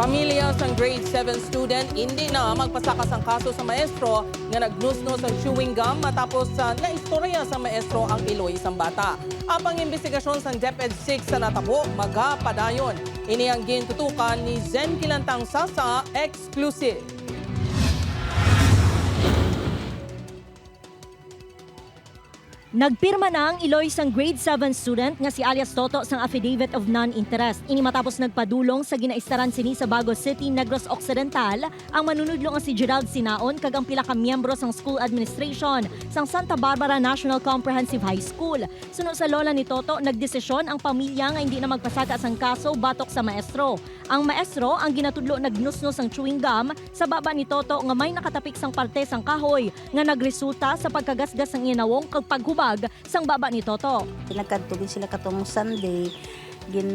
Pamilya sang grade 7 student hindi na magpasakas ang kaso sa maestro nga nagnusnos ang chewing gum matapos sa naistorya sa maestro ang iloy isang bata. Apang investigasyon sang DepEd 6 sa natabo, magapadayon. Ini ang gintutukan ni Zen Kilantang Sasa Exclusive. Nagpirma na ang Iloy sang grade 7 student nga si alias Toto sang affidavit of non-interest. Ini matapos nagpadulong sa ginaistaran sini sa Bago City, Negros Occidental ang manunudlo nga si Gerald Sinaon kag ang pila ka miyembro sang school administration sang Santa Barbara National Comprehensive High School. Suno sa lola ni Toto, nagdesisyon ang pamilya nga hindi na magpasaka sang kaso batok sa maestro. Ang maestro ang ginatudlo nagnusnos ang chewing gum sa baba ni Toto nga may nakatapik sang parte sang kahoy nga nagresulta sa pagkagasgas sang inawong kag paghubag sang baba ni Toto. Pinagkadtugin sila katong Sunday. Gin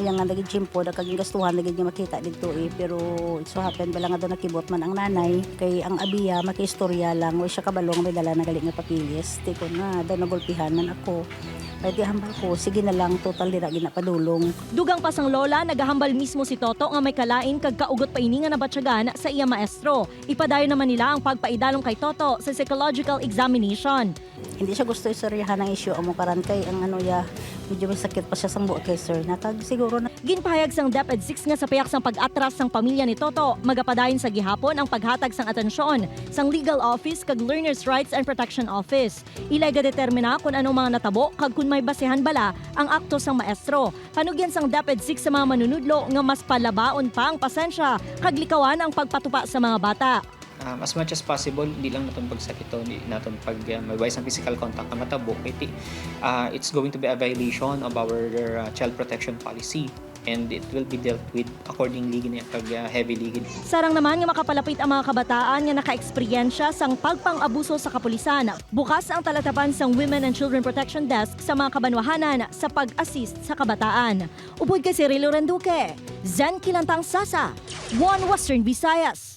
uyang nga naging gym po. Kaging gastuhan naging makita dito eh. Pero it so happen bala nga daw nakibot man ang nanay. Kay ang abiya makiistorya lang. Way siya kabalong may dala na gali nga papilis. Di ko na daw nagulpihan man ako di hambal ko sige na lang total dira ginapadulong Dugang pa sang lola, nagahambal mismo si Toto nga may kalain kag kaugot pa ini nga nabatyagan sa iya maestro. Ipadayon naman nila ang pagpaidalong kay Toto sa psychological examination. hindi siya gusto istoryahan ang issue amo karan kay ang ano ya medyo may sakit pa siya sang buot kay sir nakag siguro na Ginpahayag sang DepEd 6 nga sa payak sang pag-atras sang pamilya ni Toto, magapadayon sa gihapon ang paghatag sang atensyon sang Legal Office kag Learners Rights and Protection Office. Ilay determina kung anong mga natabo kag kung may basehan bala ang akto sang maestro. Panugyan sang DepEd 6 sa mga manunudlo nga mas palabaon pa ang pasensya kag likawan ang pagpatupa sa mga bata. Um, as much as possible, hindi lang natin pagsakito, hindi natin pag uh, may wise ang physical contact na matabo, iti, uh, it's going to be a violation of our uh, child protection policy and it will be dealt with accordingly gini pag uh, heavily gini. Sarang naman nga makapalapit ang mga kabataan nga naka-eksperyensya sang pagpang-abuso sa kapulisan. Bukas ang talatapan sang Women and Children Protection Desk sa mga kabanwahanan sa pag-assist sa kabataan. Upod kay si Rilo Randuque, Zen Kilantang Sasa, One Western Visayas.